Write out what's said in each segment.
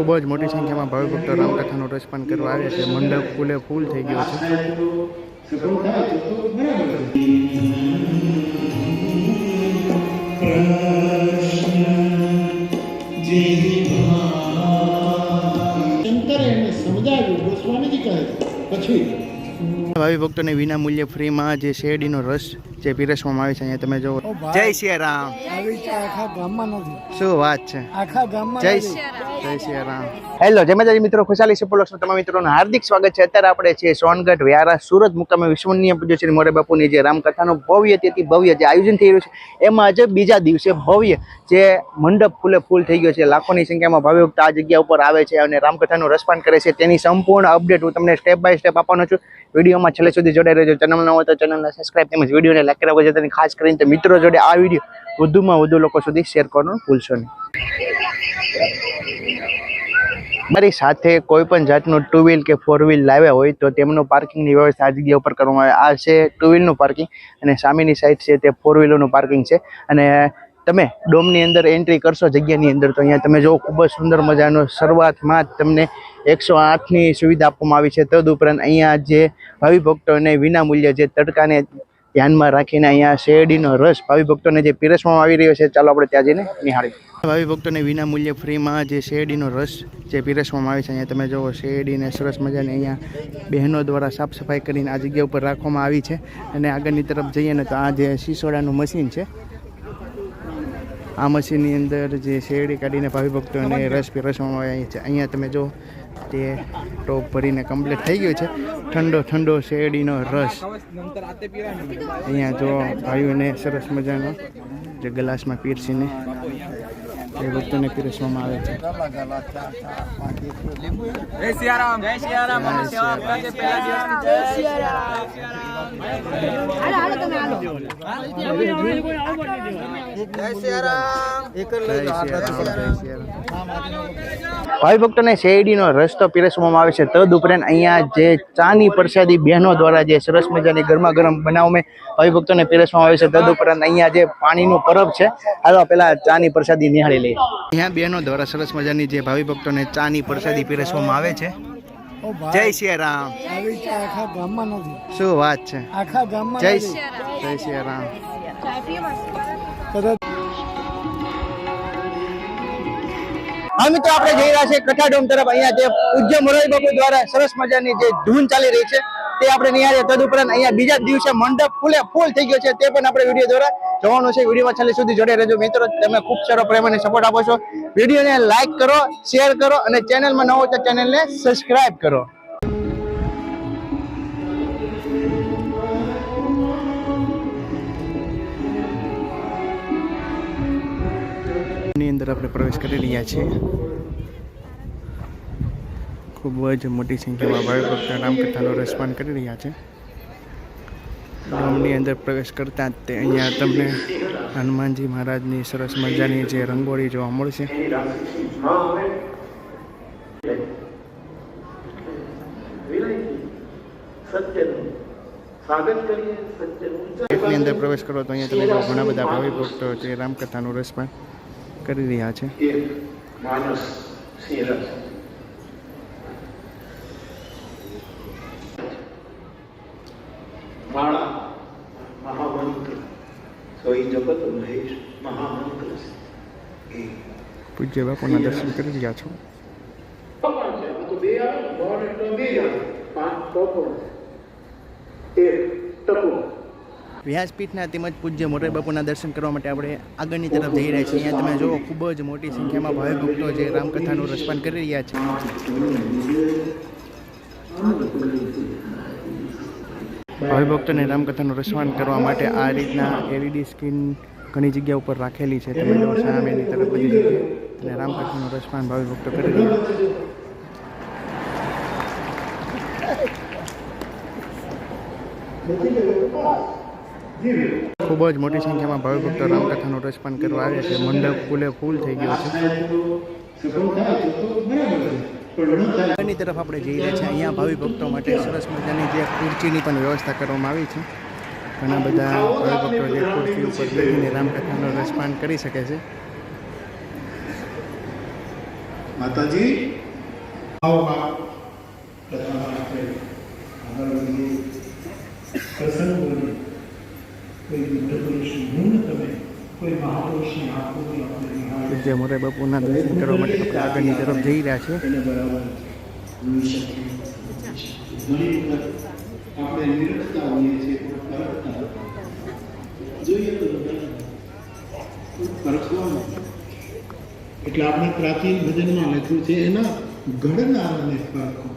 ખૂબ જ મોટી સંખ્યામાં ભાવિભક્તો રામકથાનું રસપાન કરવા આવે છે. મંડપ ફૂલે ફૂલ થઈ ગયો છે. શંકરે ગોસ્વામીજી કહે પછી ભાવિ ભક્તોને વિના મૂલ્યે ફ્રીમાં જે શેરડીનો રસ જે પીરસવામાં આવે છે અહીંયા તમે જુઓ. જય શ્રી રામ. આખા ગામમાં નથી. શું વાત છે? આખા ગામમાં જય જય શ્રી રામ. હેલો જય માતાજી મિત્રો. ખુશાલી સિપોલોક્સમાં તમામ મિત્રોનું હાર્દિક સ્વાગત છે. અત્યારે આપણે છીએ સોનગઢ વ્યારા સુરત મુકામે વિશ્વનીય પૂજ્ય શ્રી મોરે બાપુની જે રામકથાનું ભવ્ય તેથી ભવ્ય જે આયોજન થઈ રહ્યું છે એમાં આજે બીજા દિવસે ભવ્ય જે મંડપ ફૂલે ફૂલ થઈ ગયો છે. લાખોની સંખ્યામાં ભાવિ ભક્ત આ જગ્યા ઉપર આવે છે અને રામકથાનું રસપાન કરે છે. તેની સંપૂર્ણ અપડેટ હું તમને સ્ટેપ બાય સ્ટેપ આપવાનો છું. વિડીયોમાં છેલ્લે સુધી જોડાઈ રહેજો. ચેનલ ન હોય તો ચેનલને સબસ્ક્રાઈબ તેમજ વિડીયોને લાઈક કરવા જતા ખાસ કરીને મિત્રો જોડે આ વીડિયો વધુમાં વધુ લોકો સુધી શેર કરવાનું ભૂલશો નહીં. મારી સાથે કોઈ પણ જાતનું ટુ વ્હીલ કે ફોર વ્હીલ લાવ્યા હોય તો તેમનું પાર્કિંગની વ્યવસ્થા આ જગ્યા ઉપર કરવામાં આવે. આ છે ટુ વ્હીલનું પાર્કિંગ અને સામેની સાઈડ છે તે ફોર વ્હીલરનું પાર્કિંગ છે. અને તમે ડોમની અંદર એન્ટ્રી કરશો જગ્યાની અંદર, તો અહીંયા તમે જો ખૂબ જ સુંદર મજાનો શરૂઆતમાં જ તમને એકસો આઠની સુવિધા આપવામાં આવી છે. તદ ઉપરાંત અહીંયા જે ભાવિભક્તોને વિના મૂલ્ય જે તડકાને ધ્યાનમાં રાખીને અહીંયા શેરડીનો રસ ભાવિભક્તોને જે પીરસવામાં આવી રહ્યો છે, ચાલો આપણે ત્યાં જઈને નિહાળીએ. ભાવિ ભક્તોને વિના મૂલ્યે ફ્રીમાં જે શેરડીનો રસ જે પીરસવામાં આવે છે, અહીંયા તમે જુઓ, શેરડીને સરસ મજાને અહીંયા બહેનો દ્વારા સાફ સફાઈ કરીને આ જગ્યા ઉપર રાખવામાં આવી છે. અને આગળની તરફ જઈએ ને તો આ જે સિસોડાનું મશીન છે આ મશીનની અંદર જે શેરડી કાઢીને ભાવિ ભક્તોને રસ પીરસવામાં આવે છે. અહીંયા તમે જો તે ટોપ ભરીને કમ્પ્લીટ થઈ ગયું છે. ઠંડો ઠંડો શેરડીનો રસ. અહીંયા જો ભાઈઓને સરસ મજાનો જે ગ્લાસમાં પીરસીને એ ભક્તોને પીરસવામાં આવે છે. જય સિયારામ. જય સિયારામ. ભાઈ ભક્તોને શેરડીનો રસ્તો પીરસવામાં આવે છે. તદ ઉપરાંત અહીંયા જે ચાની પ્રસાદી બહેનો દ્વારા જે સરસ મજાની ગરમા ગરમ બનાવમાં ભાઈ ભક્તોને પીરસવામાં આવે છે. તદ ઉપરાંત અહીંયા જે પાણીનું પરબ છે હાલો પેલા ચાની પ્રસાદી નિહાળી લઈએ. અહીંયા બહેનો દ્વારા સરસ મજાની જે ભાવિ ભક્તોને ચાની પ્રસાદી પીરસવામાં આવે છે. જય શ્રી રામ. આખા ગામમાં નથી. શું વાત છે? આખા ગામમાં જય જય શ્રી રામ. હા મિત્રો આપણે જઈ રહ્યા છીએ કઠાડોમ તરફ. અહીંયા જે પૂજ્ય મોરારી બાપુ દ્વારા સરસ મજાની જે ધૂન ચાલી રહી છે. તે આપણે નિહાળીએ. તદુપરાંત અહીંયા બીજા દિવસે મંડપ ફૂલે ફૂલ થઈ ગયો છે. તે પણ આપણે વીડિયો દ્વારા જોવાનું છે. વિડીયોમાં છેલ્લે સુધી જોડે રહેજો. મિત્રો, તમે ખૂબ સારો પ્રેમ અને સપોર્ટ આપો છો. વિડીયોને લાઈક કરો શેર કરો અને ચેનલમાં નવો તો ચેનલને સબસ્ક્રાઇબ કરો. ની અંદર આપણે પ્રવેશ કરી રહ્યા છીએ. ખૂબ જ મોટી સંખ્યામાં ભાવિ ભક્તો રામકથાનો રસપાન કરી રહ્યા છે. ગામની અંદર પ્રવેશ કરતાં જ તે અહીંયા તમને હનુમાનજી મહારાજની સરસ મજાની જે રંગોળી જોવા મળશે. ગેટની અંદર પ્રવેશ કરો તો અહીંયા તમે ઘણા બધા ભાવિ ભક્તો જે રામકથાનું પણ કરી રહ્યા છે માનસ સિંહ માળા મહામંત્ર સોઈ જગત મહેશ મહામંત્ર પૂજ્ય બાપુના દર્શન કરી રહ્યા છો? પણ છે. આ તો બે આવે ગોળ એટલે બે આવે પાંચ તો પણ છે. એક ટપુ. વ્યાસપીઠના તેમજ પૂજ્ય મોરારી બાપુના દર્શન કરવા માટે આપણે આગળની તરફ જઈ રહ્યા છીએ. અહીંયા તમે જુઓ ખૂબ જ મોટી સંખ્યામાં ભાવિ ભક્તો જે રામકથાનું રસપાન કરી રહ્યા છે. ભક્તોને રામકથાનું રસવાન કરવા માટે આ રીતના એલઈડી સ્ક્રીન ઘણી જગ્યા ઉપર રાખેલી છે. તમે જો સામેની તરફ બધી જગ્યાએ અને રામકથાનું રસવાન ભાવિ ભક્તો કરી રહ્યા ખૂબ જ મોટી સંખ્યામાં ભાવિ ભક્તો રામકથાનું રસપાન કરવા આવે છે. મંડપ ફૂલે ફૂલ થઈ ગયો છે. આગળની તરફ આપણે જઈ રહ્યા છીએ. અહીંયા ભાવિ ભક્તો માટે સરસ મજાની જે ખુરચીની પણ વ્યવસ્થા કરવામાં આવી છે. ઘણા બધા ભાવિ ભક્તો જે ખુરચી ઉપર બેસીને રામકથાનો રસપાન કરી શકે છે. માતાજી, આવો બાપ કથામાં આપણે આગળ વધીએ. પ્રસંગ બોલીએ કોઈ તમે જે મોરે બાપુના દર્શન કરવા માટે આપણે આગળની તરફ જઈ રહ્યા. પરખવાનું. એટલે આપણે પ્રાચીન ભજનમાં લખ્યું છે એના ઘડનારને પરખો.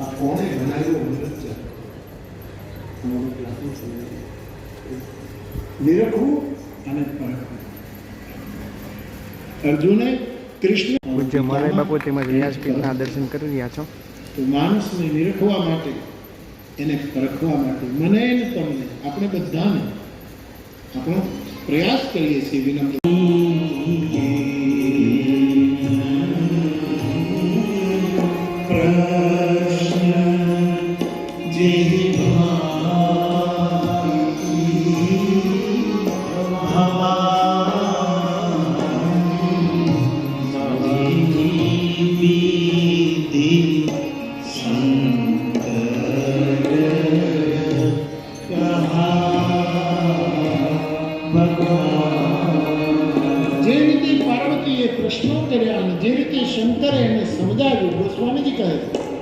આ કોણે બનાવ્યો અમારું પ્રાચીન નિરખવું અને અર્જુને કૃષ્ણ પૂજ્ય મોરારી બાપુ તેમજ વ્યાસપીઠના દર્શન કરી રહ્યા છો. તો માણસને નિરખવા માટે એને પરખવા માટે મને તમને આપણે બધાને આપણો પ્રયાસ કરીએ છીએ વિનમ્ર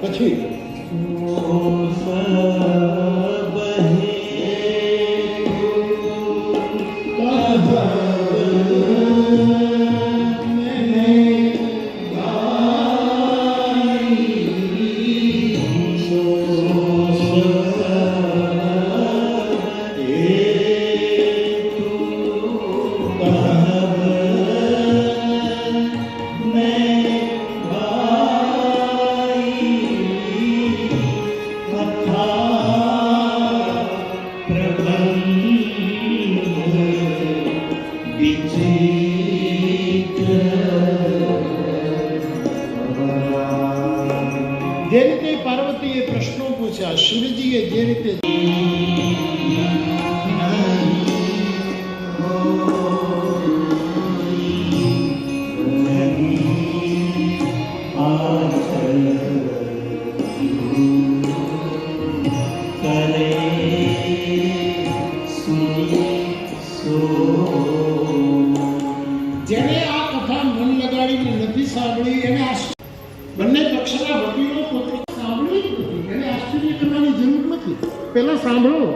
પછી 자, 12개 예립해. Oh પહેલા સાંભળો.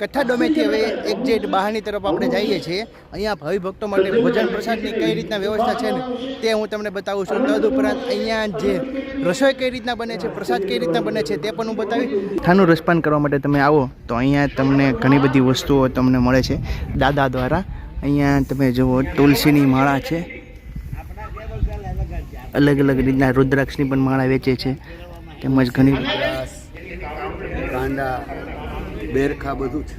કથા ડોમેથી હવે જે બહારની તરફ આપણે જઈએ છીએ અહીંયા ભાવિ ભક્તો માટે ભોજન પ્રસાદની કઈ રીતના વ્યવસ્થા છે ને તે હું તમને બતાવું છું. તદ ઉપરાંત અહીંયા જે રસોઈ કઈ રીતના બને છે પ્રસાદ કઈ રીતના બને છે તે પણ હું બતાવી થાનું રસપાન કરવા માટે તમે આવો તો અહીંયા તમને ઘણી બધી વસ્તુઓ તમને મળે છે. દાદા દ્વારા અહીંયા તમે જુઓ તુલસીની માળા છે. અલગ અલગ રીતના રુદ્રાક્ષની પણ માળા વેચે છે. તેમજ ઘણી કાંડા બેરખા બધું છે.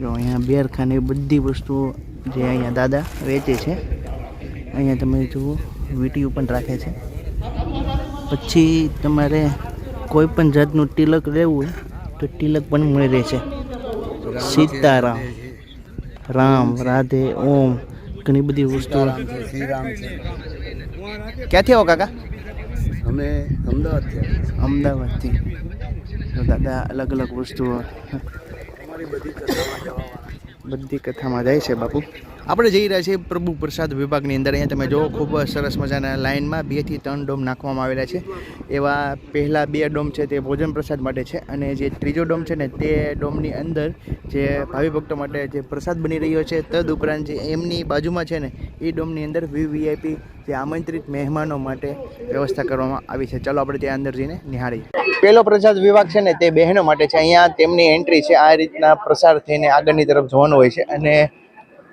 જો અહીંયા બેરખાને બધી વસ્તુઓ જે અહીંયા દાદા વેચે છે અહીંયા તમે જુઓ વીટીયું પણ રાખે છે. પછી તમારે કોઈ પણ જાતનું તિલક લેવું હોય તો તિલક પણ મળી રહે છે. સીતારામ રામ રાધે ઓમ ઘણી બધી વસ્તુઓ. ક્યાંથી આવો કાકા? અમે અમદાવાદથી અમદાવાદથી. તો દાદા અલગ અલગ વસ્તુઓ બધી બધી કથામાં જાય છે બાપુ. આપણે જઈ રહ્યા છીએ પ્રભુ પ્રસાદ વિભાગની અંદર. અહીંયા તમે જુઓ, ખૂબ સરસ મજાના લાઇનમાં બેથી ત્રણ ડોમ નાખવામાં આવેલા છે. એવા પહેલાં બે ડોમ છે તે ભોજન પ્રસાદ માટે છે અને જે ત્રીજો ડોમ છે ને તે ડોમની અંદર જે ભાવિ ભક્તો માટે જે પ્રસાદ બની રહ્યો છે. તદ ઉપરાંત જે એમની બાજુમાં છે ને એ ડોમની અંદર વીવીઆઈપી જે આમંત્રિત મહેમાનો માટે વ્યવસ્થા કરવામાં આવી છે. ચાલો આપણે ત્યાં અંદર જઈને નિહાળીએ. પહેલો પ્રસાદ વિભાગ છે ને તે બહેનો માટે છે. અહીંયા તેમની એન્ટ્રી છે. આ રીતના પ્રસાર થઈને આગળની તરફ જવાનું હોય છે અને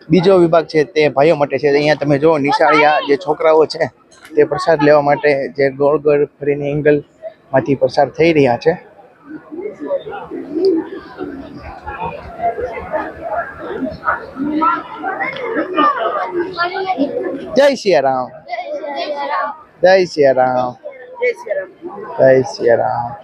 બીજો વિભાગ છે તે ભાઈઓ માટે છે. અહીંયા તમે જો નિશાળિયા જે છોકરાઓ છે તે પ્રસાદ લેવા માટે જે ગોળ ગોળ ફરીને એંગલમાંથી પસાર થઈ રહ્યા છે. જય સિયારામ. જય સિયારામ. જય સિયારામ.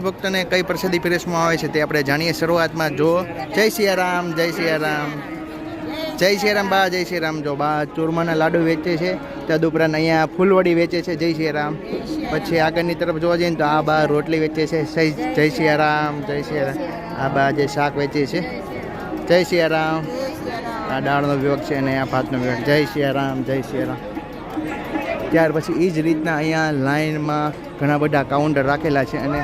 ભક્તને કઈ પ્રસાદી પીરસવામાં આવે છે તે આપણે જાણીએ શરૂઆતમાં. જો જય સિયારામ જય સિયારામ. જય સિયારામ બા, જય સિયારામ. જો બા ચૂરમાના લાડુ વેચે છે, તદુપરાંત અહીંયા ફૂલવડી વેચે છે, જય સિયારામ. પછી આગળની તરફ જોવા જઈએ તો આ બા રોટલી વેચે છે, જય સિયારામ જય સિયારામ. આ બા જે શાક વેચે છે, જય સિયારામ. આ દાળનો વિભાગ છે અને આ ભાતનો વિભાગ જય સિયારામ જય સિયારામ. ત્યાર પછી એ જ રીતના અહીંયા લાઈનમાં ઘણા બધા કાઉન્ટર રાખેલા છે અને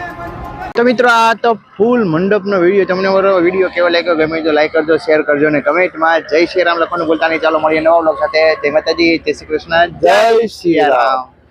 તો મિત્રો આ તો ફૂલ મંડપનો વીડિયો તમને મારો વીડિયો કેવો લાગ્યો? ગમે તો લાઈક કરજો શેર કરજો અને કમેન્ટમાં જય શ્રી રામ લખવાનું ભૂલતા નહીં. ચાલો મળીએ નવા બ્લોગ સાથે. જય માતાજી જય શ્રી કૃષ્ણ. જય શ્રી રામ.